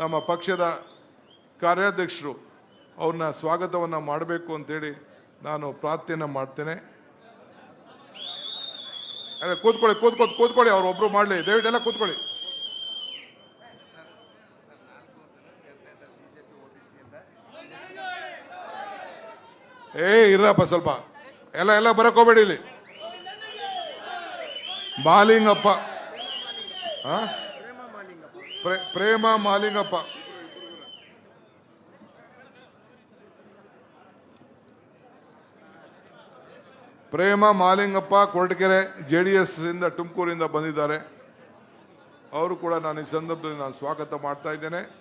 ನಮ್ಮ ಪಕ್ಷದ ಕಾರ್ಯಾಧ್ಯಕ್ಷರು ಅವ್ರನ್ನ ಸ್ವಾಗತವನ್ನು ಮಾಡಬೇಕು ಅಂತೇಳಿ ನಾನು ಪ್ರಾರ್ಥನೆ ಮಾಡ್ತೇನೆ. ಅದೇ ಕೂತ್ಕೊಳ್ಳಿ ಕೂತ್ಕೊಂಡು ಕೂತ್ಕೊಳ್ಳಿ, ಅವ್ರು ಒಬ್ರು ಮಾಡಲಿ. ದಯವಿಟ್ಟೆಲ್ಲ ಕೂತ್ಕೊಳ್ಳಿ. ಏ ಇರಪ್ಪ ಸ್ವಲ್ಪ. ಎಲ್ಲ ಎಲ್ಲ ಬರಕೋಬೇಡಿ ಇಲ್ಲಿ. ಬಾಲಿಂಗಪ್ಪ. ಆ? Pray- Prema Malingappa. Prema Malingappa Koratagere J D S ಇಂದ ತುಮಕೂರಿಂದ ಬಂದಿದ್ದಾರೆ. ಅವರು ಕೂಡ ನಾನು ಈ ಸಂದರ್ಭದಲ್ಲಿ ನಾನು ಸ್ವಾಗತ ಮಾಡ್ತಾ ಇದ್ದೇನೆ.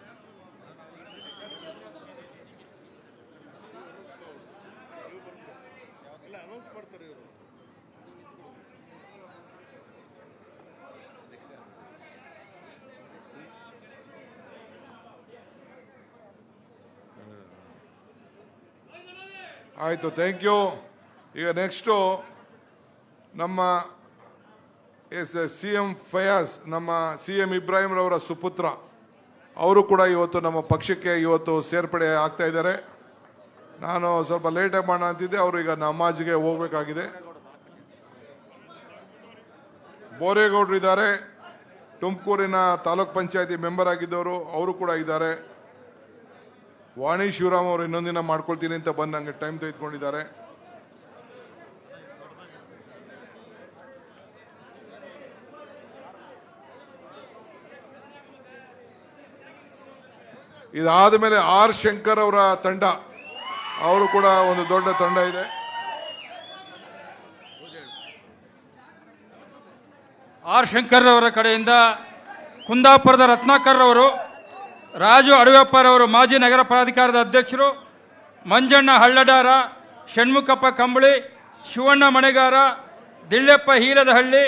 ಆಯಿತು ಥ್ಯಾಂಕ್ ಯು ಈಗ ನೆಕ್ಸ್ಟು ನಮ್ಮ ಎಸ್ ಸಿ ಎಂ ಫಯಾಜ್, ನಮ್ಮ ಸಿ ಎಂ ಇಬ್ರಾಹಿಂರವರ ಸುಪುತ್ರ. ಅವರು ಕೂಡ ಇವತ್ತು ನಮ್ಮ ಪಕ್ಷಕ್ಕೆ ಇವತ್ತು ಸೇರ್ಪಡೆ ಆಗ್ತಾ ಇದ್ದಾರೆ. ನಾನು ಸ್ವಲ್ಪ ಲೇಟಾಗಿ ಮಾಡೋಣ ಅಂತಿದ್ದೆ, ಅವರು ಈಗ ನಮಾಜ್ಗೆ ಹೋಗಬೇಕಾಗಿದೆ. ಬೋರೇಗೌಡರು ಇದ್ದಾರೆ, ತುಮಕೂರಿನ ತಾಲೂಕ್ ಪಂಚಾಯತಿ ಮೆಂಬರ್ ಆಗಿದ್ದವರು, ಅವರು ಕೂಡ ಇದ್ದಾರೆ. ವಾಣಿ ಶಿವರಾಮ್ ಅವರು ಇನ್ನೊಂದಿನ ಮಾಡ್ಕೊಳ್ತೀನಿ ಅಂತ ಬಂದು ನಂಗೆ ಟೈಮ್ ತೆಗೆದುಕೊಂಡಿದ್ದಾರೆ. ಇದಾದ ಮೇಲೆ ಆರ್ ಶಂಕರ್ ಅವರ ತಂಡ, ಅವರು ಕೂಡ ಒಂದು ದೊಡ್ಡ ತಂಡ ಇದೆ. ಆರ್ ಶಂಕರ್ ಅವರ ಕಡೆಯಿಂದ ಕುಂದಾಪುರದ ರತ್ನಾಕರ್ ಅವರು ರಾಜು ಅಡವೆಪ್ಪರವರು ಮಾಜಿ ನಗರ ಪ್ರಾಧಿಕಾರದ ಅಧ್ಯಕ್ಷರು, ಮಂಜಣ್ಣ ಹಳ್ಳಡಾರ, ಷಣ್ಮುಖಪ್ಪ ಕಂಬಳಿ, ಶಿವಣ್ಣ ಮಣೆಗಾರ, ದಿಳ್ಳೆಪ್ಪ ಹೀರದಹಳ್ಳಿ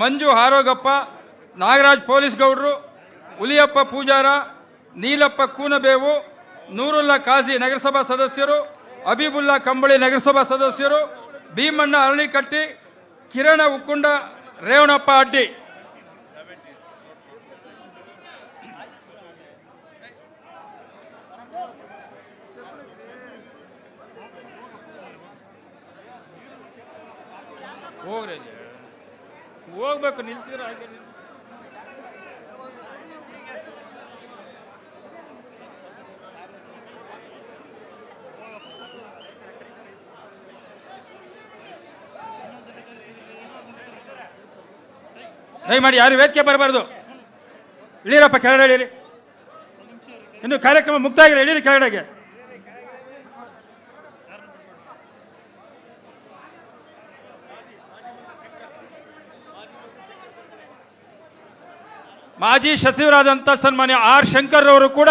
ಮಂಜು ಹಾರೋಗಪ್ಪ, ನಾಗರಾಜ್ ಪೊಲೀಸ್ ಗೌಡರು ಹುಲಿಯಪ್ಪ ಪೂಜಾರ, ನೀಲಪ್ಪ ಕೂನಬೇವು, ನೂರುಲ್ಲಾ ಕಾಜಿ ನಗರಸಭಾ ಸದಸ್ಯರು, ಅಬೀಬುಲ್ಲಾ ಕಂಬಳಿ ನಗರಸಭಾ ಸದಸ್ಯರು, ಭೀಮಣ್ಣ ಅರಳಿಕಟ್ಟಿ, ಕಿರಣ ಉಕ್ಕುಂಡ, ರೇವಣಪ್ಪ ಅಡ್ಡಿ. ಹೋಗ್ರಿ. ಹೋಗ್ಬೇಕು, ನಿಲ್ತೀರ ಹಾಗೆ ದಯ ಮಾಡಿ ಯಾರು ವೇದಿಕೆ ಬರಬಾರ್ದು. ಇಳೀರಪ್ಪ ಕೆಳಗಡೆ ಇಳೀರಿ. ಇನ್ನು ಕಾರ್ಯಕ್ರಮ ಮುಕ್ತ ಆಗಿಲ್ಲ ಇಳೀರಿ ಕೆಳಗಡೆಗೆ. ಮಾಜಿ ಸಚಿವರಾದಂಥ ಸನ್ಮಾನ್ಯ ಆರ್ ಶಂಕರ್ ಅವರು ಕೂಡ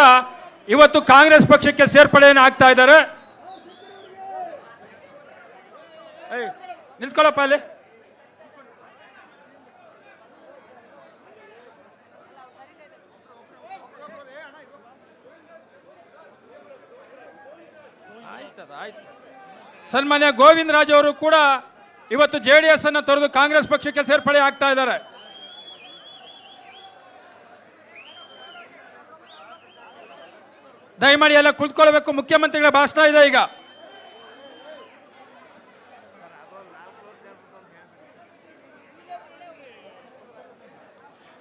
ಇವತ್ತು ಕಾಂಗ್ರೆಸ್ ಪಕ್ಷಕ್ಕೆ ಸೇರ್ಪಡೆಯನ್ನು ಆಗ್ತಾ ಇದ್ದಾರೆ. ನಿಂತ್ಕೊಳ್ಳಪ್ಪ ಅಲ್ಲಿ. ಸನ್ಮಾನ್ಯ ಗೋವಿಂದ ರಾಜ್ ಅವರು ಕೂಡ ಇವತ್ತು ಜೆಡಿಎಸ್ ಅನ್ನು ತೊರೆದು ಕಾಂಗ್ರೆಸ್ ಪಕ್ಷಕ್ಕೆ ಸೇರ್ಪಡೆ ಆಗ್ತಾ ಇದ್ದಾರೆ. ದಯಮಾಡಿ ಎಲ್ಲ ಕುಳಿತುಕೊಳ್ಬೇಕು ಮುಖ್ಯಮಂತ್ರಿಗಳ ಭಾಷಣ ಇದೆ ಈಗ.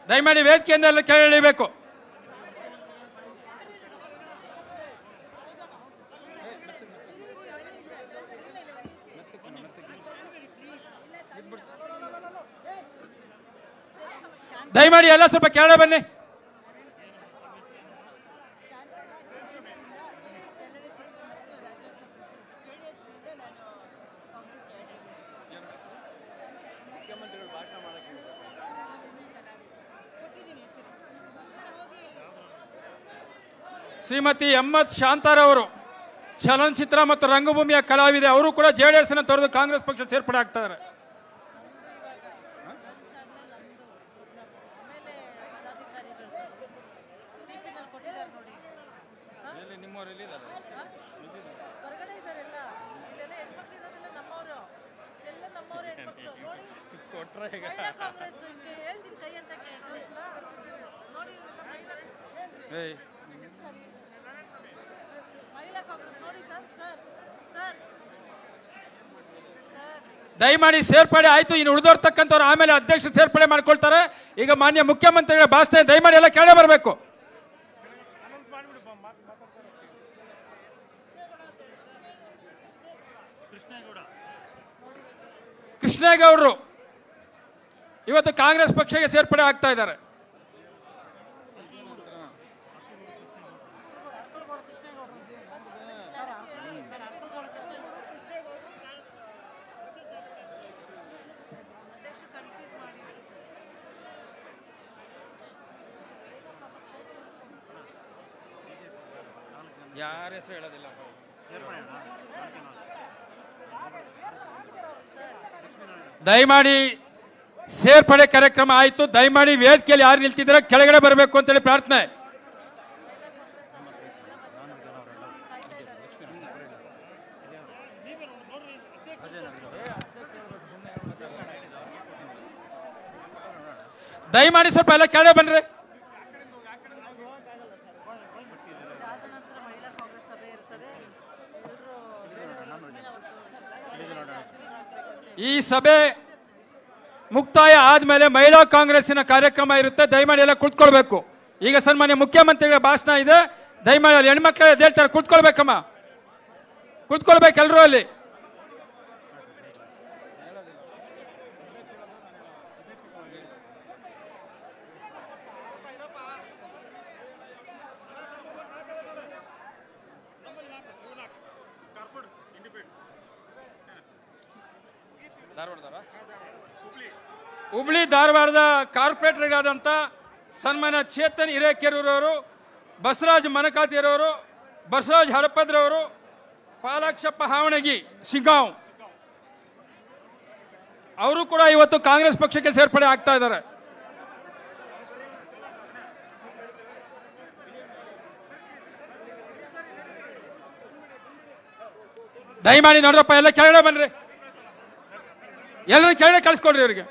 ದಯಮಾಡಿ ವೇದಿಕೆಯಿಂದ ಎಲ್ಲ ಕೇಳಬೇಕು ದಯಮಾಡಿ ಎಲ್ಲ ಸ್ವಲ್ಪ ಕೇಳ ಬನ್ನಿ ಜೆಡಿಎಸ್ನಿಂದ ನಾನು ಕಾಂಗ್ರೆಸ್ ಜಾಯ್ನ್ ಕೊಟ್ಟಿದ್ದೀನಿ ಹೆಸರು ಹೋಗಿ ಶ್ರೀಮತಿ ಎಂ ಎಸ್ ಶಾಂತಾರವರು ಚಲನಚಿತ್ರ ಮತ್ತು ರಂಗಭೂಮಿಯ ಕಲಾವಿದೆ. ಅವರು ಕೂಡ ಜೆ ಡಿ ಎಸ್ ತೊರೆದು ಕಾಂಗ್ರೆಸ್ ಪಕ್ಷ ಸೇರ್ಪಡೆ ಆಗ್ತಾರೆ ಲಂಚ್ ಸರ್. ದಯಮಾಡಿ ಸೇರ್ಪಡೆ ಆಯ್ತು, ಇನ್ನು ಉಳಿದೋರ್ತಕ್ಕಂಥವ್ರು ಆಮೇಲೆ ಅಧ್ಯಕ್ಷ ಸೇರ್ಪಡೆ ಮಾಡ್ಕೊಳ್ತಾರೆ. ಈಗ ಮಾನ್ಯ ಮುಖ್ಯಮಂತ್ರಿಗಳ ಭಾಷಣ, ದಯಮಾಡಿ ಎಲ್ಲ ಕೇಳೇ ಬರಬೇಕು. ಕೃಷ್ಣೇಗೌಡರು. ಇವತ್ತು ಕಾಂಗ್ರೆಸ್ ಪಕ್ಷಕ್ಕೆ ಸೇರ್ಪಡೆ ಆಗ್ತಾ ಇದ್ದಾರೆ. ಯಾರ ಹೆಸರು ಹೇಳೋದಿಲ್ಲ ದಯಮಾಡಿ ಸೇರ್ಪಡೆ ಕಾರ್ಯಕ್ರಮ ಆಯಿತು. ದಯಮಾಡಿ ವೇದಿಕೆಯಲ್ಲಿ ಯಾರು ನಿಲ್ತಿದ್ರೆ ಕೆಳಗಡೆ ಬರಬೇಕು ಅಂತೇಳಿ ಪ್ರಾರ್ಥನೆ. ದಯಮಾಡಿ ಸ್ವಲ್ಪ ಎಲ್ಲ ಕೆಳಗೆ ಬನ್ರಿ ಇದಾದ ನಂತರ ಮಹಿಳಾ ಕಾಂಗ್ರೆಸ್ ಸಭೆ ಇರ್ತದೆ ಎಲ್ಲರೂ ಮುಂದಿನ ಒಂದು ಹಸಿರಾಗಬೇಕಂತ ಈ ಸಭೆ ಮುಕ್ತಾಯ ಆದ್ಮೇಲೆ ಮಹಿಳಾ ಕಾಂಗ್ರೆಸ್ಸಿನ ಕಾರ್ಯಕ್ರಮ ಇರುತ್ತೆ. ದಯಮಾಡಿ ಎಲ್ಲ ಕುತ್ಕೊಳ್ಬೇಕು ಈಗ ಸನ್ಮಾನ್ಯ ಮುಖ್ಯಮಂತ್ರಿಗಳ ಭಾಷಣ ಇದೆ. ದಯಮಾಡಿ ಅಲ್ಲಿ ಹೆಣ್ಮಕ್ಳು ಹೇಳ್ತಾರೆ ಕುತ್ಕೊಳ್ಬೇಕಮ್ಮ ಕುತ್ಕೊಳ್ಬೇಕು ಎಲ್ಲರೂ ಅಲ್ಲಿ. ಹುಬ್ಳಿ ಧಾರವಾಡದ ಕಾರ್ಪೊರೇಟರ್ಗಾದಂಥ ಸನ್ಮಾನ್ಯ ಚೇತನ್ ಹಿರೇಕೆರೂರವರು, ಬಸವರಾಜ್ ಮನಕಾತಿಯರವರು, ಬಸವರಾಜ್ ಹಡಪದ್ರವರು ಪಾಲಾಕ್ಷಪ್ಪ ಹಾವಣಗಿ ಶಿಗಾಂವ್ ಅವರು ಕೂಡ ಇವತ್ತು ಕಾಂಗ್ರೆಸ್ ಪಕ್ಷಕ್ಕೆ ಸೇರ್ಪಡೆ ಆಗ್ತಾ ಇದ್ದಾರೆ. ದಯಮಾಡಿ ನೋಡ್ರಪ್ಪ ಎಲ್ಲ ಕೆಳಗಡೆ ಬನ್ರಿ. ಎಲ್ಲರೂ ಕೆಳಗಡೆ ಕಳಿಸ್ಕೊಡ್ರಿ ಅವರಿಗೆ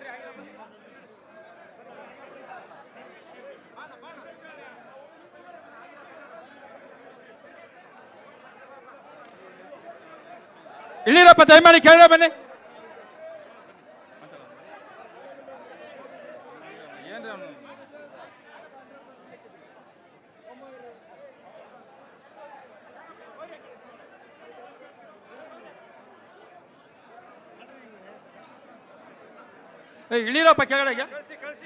ಇಳಿರಪ್ಪ ದಯಮಾಡಿ ಕೆಳಗಡೆ ಬನ್ನಿ ಏ, ಇಳಿರಪ್ಪ ಕೆಳಗಡೆಗೆ.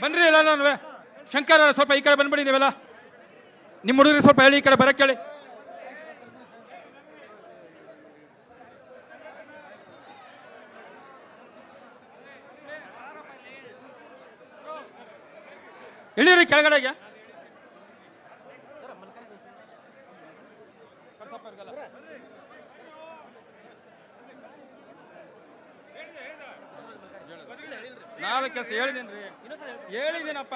ಬನ್ರಿ ಎಲ್ಲ ನಾನು ಶಂಕರ್ ಅವ್ರೆ, ಸ್ವಲ್ಪ ಈ ಕಡೆ ಬಂದ್ಬಿಡಿ ನೀವೆಲ್ಲ. ನಿಮ್ಮ ಹುಡುಗರಿಗೆ ಸ್ವಲ್ಪ ಹೇಳಿ ಈ ಕಡೆ ಬರಕ್ಕೆ ಹೇಳಿ. ಇಳಿರಿ ಕೆಳಗಡೆಗೆ. ನಾಳೆ ಕೆಲಸ ಹೇಳಿದ್ದೀನಿ ಹೇಳಿದ್ದೀನಪ್ಪ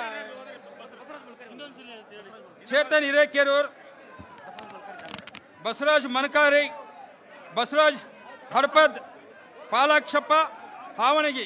Chetan Hirekerur Basavaraj Manakari Basavaraj Harpad Palakshappa Havanagi.